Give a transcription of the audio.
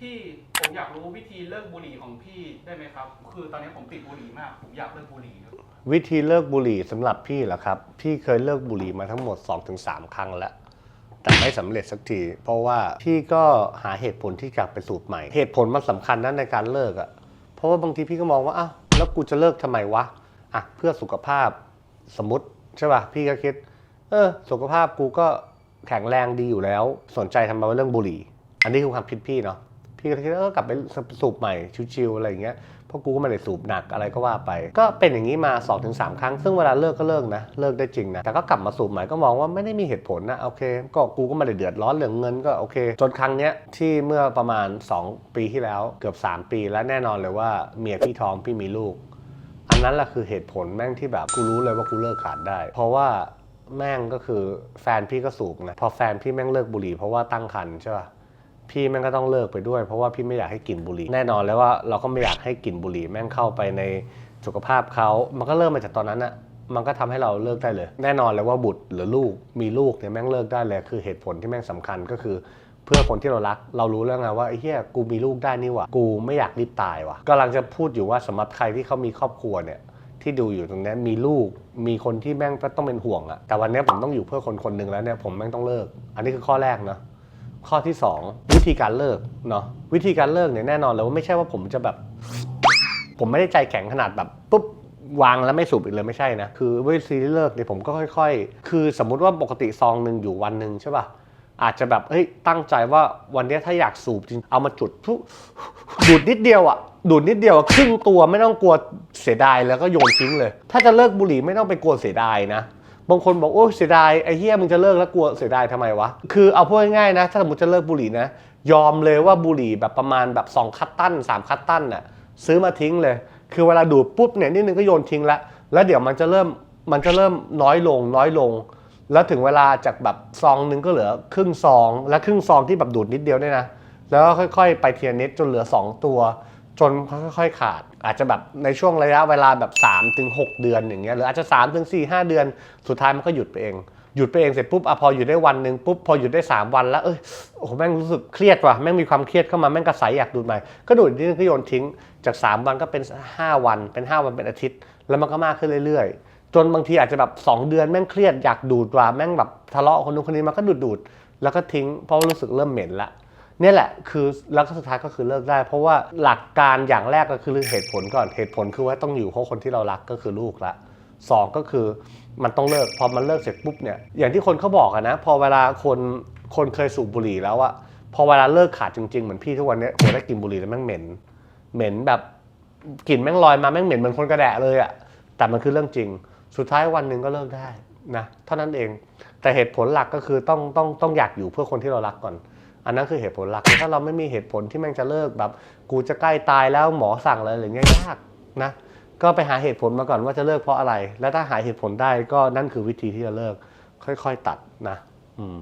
พี่ผมอยากรู้วิธีเลิกบุหรี่ของพี่ได้ไหมครับ คือตอนนี้ผมติดบุหรี่มากผมอยากเลิกบุหรี่ครับวิธีเลิกบุหรี่สำหรับพี่เหรอครับ พี่เคยเลิกบุหรี่มาทั้งหมด 2-3 ครั้งแล้ว แต่ไม่สำเร็จสักที เพราะว่าพี่ก็หาเหตุผลที่จะไปสูบใหม่ เหตุผลมันสำคัญนะในการเลิกอะ่ะเพราะว่าบางทีพี่ก็มองว่าอ้าวแล้วกูจะเลิกทำไมวะอะเพื่อสุขภาพสมมติใช่ป่ะพี่ก็คิด เออ สุขภาพกูก็แข็งแรงดีอยู่แล้ว สนใจทำมาเรื่องบุหรี่ อันนี้คือความคิดพี่เนาะ พี่ก็คิดว่าเออกลับไปสูบใหม่ชิวๆอะไรอย่างเงี้ยเพราะกูก็ไม่ได้สูบหนักอะไรก็ว่าไป ก็เป็นอย่างนี้มา 2-3 ครั้ง ซึ่งเวลาเลิกก็เลิกนะ เลิกได้จริงนะ แต่ก็กลับมาสูบใหม่ก็มองว่าไม่ได้มีเหตุผลนะ โอเค ก็กูก็ไม่ได้เดือดร้อนเรื่องเงินก็โอเค จนครั้งเนี้ยที่เมื่อประมาณ 2 ปีที่แล้วเกือบ 3 ปีแล้วแน่นอนเลยว่าเมียพี่ท้องพี่มีลูก อันนั้นแหละคือเหตุผลแม่งที่แบบกูรู้เลยว่ากูเลิกขาดได้ เพราะว่าแม่งก็คือแฟนพี่ก็สูบนะพอแฟนพี่แม่งเลิกบุหรี่เพราะว่าตั้งครรภ์ใช่ป่ะ พี่แม่งก็ต้องเลิกไปด้วย เพราะว่าพี่ไม่อยากให้กลิ่นบุหรี่แน่นอนแล้วว่าเราก็ไม่อยากให้กลิ่นบุหรี่แม่งเข้าไปในสุขภาพเขา มันก็เริ่มมาจากตอนนั้นอะมันก็ทำให้เราเลิกได้เลย แน่นอนเลยว่าบุตรหรือลูกมีลูกเนี่ยแม่งเลิกได้เลยคือเหตุผลที่แม่งสำคัญก็คือ เพื่อคนที่เรารัก เรารู้แล้วไงว่าไอ้เหี้ยกูมีลูกได้นี่หว่ากูไม่อยากรีบตายว่ะกำลังจะพูดอยู่ว่าสำหรับใครที่เขามีครอบครัวเนี่ยที่ดูอยู่ตรงนี้มีลูกมีคนที่แม่งต้องเป็นห่วงอะแต่วันนี้ผมต้องอยู่เพื่อคนคนหนึ่งแล้วเนี่ยผมแม่งต้องเลิก อันนี้คือข้อแรกนะ ข้อที่ 2 วิธีการเลิกเนาะวิธีการเลิกเนี่ยแน่นอนเลยว่าไม่ใช่ว่าผมจะแบบ ผมไม่ได้ใจแข็งขนาดแบบปุ๊บวางแล้วไม่สูบอีกเลยไม่ใช่นะ คือวิธีเลิกเนี่ยผมก็ค่อย ๆ คือสมมุติว่าปกติซองหนึ่งอยู่วันหนึ่งใช่ป่ะอาจจะแบบเฮ้ยตั้งใจว่าวันนี้ถ้าอยากสูบจริงเอามาจุดปุ๊บดูดนิดเดียวอะดูดนิดเดียวครึ่งตัวไม่ต้องกลัวเสียดายแล้วก็โยนทิ้งเลย ถ้าจะเลิกบุหรี่ไม่ต้องไปกลัวเสียดายนะ บางคนบอกโอ้เสียดายไอ้เฮียมึงจะเลิกแล้วกลัวเสียดายทำไมวะ คือเอาพูดง่ายๆนะ ถ้าสมมติจะเลิกบุหรี่นะ ยอมเลยว่าบุหรี่แบบประมาณแบบ 2 คัตตัน 3 คัตตันน่ะซื้อมาทิ้งเลย คือเวลาดูดปุ๊บเนี่ยนิดนึงก็โยนทิ้งละ แล้วเดี๋ยวมันจะเริ่มมันจะเริ่มน้อยลงน้อยลง แล้วถึงเวลาจากแบบซองหนึงก็เหลือครึ่งซอง และครึ่งซองที่แบบดูดนิดเดียวเนี่ยนะแล้วค่อยๆ ไปเทียนิดจนเหลือ 2 ตัว จนค่อยๆขาด อาจจะแบบในช่วงระยะเวลาแบบ3ถึง6เดือนอย่างเงี้ยหรืออาจจะ3ถึง4 5 เดือน สุดท้ายมันก็หยุดไปเอง หยุดไปเองเสร็จปุ๊บอพอหยุดได้วันหนึ่งปุ๊บพอหยุดได้ 3 วันแล้วเอ้ยโอ้แม่งรู้สึกเครียดว่ะแม่งมีความเครียดเข้ามาแม่งกระสายอยากดูดใหม่ก็ดูดนิดนึงก็โยนทิ้งจาก 3 วันก็เป็น 5 วันเป็น 5 วันเป็นอาทิตย์ แล้วมันก็มากขึ้นเรื่อยๆ จนบางทีอาจจะแบบ 2 เดือนแม่งเครียดอยากดูดว่ะแม่งแบบทะเลาะคนนู้นคนนี้มาก็ดูดดูดๆแล้วก็ทิ้งเพราะรู้สึกเริ่มเหม็นละ เนี่ยแหละคือแล้วก็สุดท้ายก็คือเลิกได้ เพราะว่าหลักการอย่างแรกก็คือเหตุผลก่อนเหตุผลคือว่าต้องอยู่เพราะคนที่เรารักก็คือลูกละสองก็คือมันต้องเลิกพอมันเลิกเสร็จปุ๊บเนี่ยอย่างที่คนเขาบอกอะนะ พอเวลาคนคนเคยสูบบุหรี่แล้วอะพอเวลาเลิกขาดจริงๆ เหมือนพี่ทุกวันนี้ยโหได้กลินบุหรี่แล้วแม่งเหม็น เหม็นแบบกลิ่นแม่งลอยมาแม่งเหม็นเหมือนคนกระแดะเลยอะแต่มันคือเรื่องจริง สุดท้ายวันหนึ่งก็เลิกได้นะเท่านั้นเองแต่เหตุผลหลักก็คือต้องต้องต้องอยากอยู่เพื่อคนที่เรารักก่อน อันนั้นคือเหตุผลหลัก ถ้าเราไม่มีเหตุผลที่แม่งจะเลิกแบบ กูจะใกล้ตายแล้วหมอสั่งอะไรอย่างเงี้ยยากนะ ก็ไปหาเหตุผลมาก่อนว่าจะเลิกเพราะอะไร แล้วถ้าหาเหตุผลได้ก็นั่นคือวิธีที่จะเลิก ค่อย ๆ ตัดนะ อืม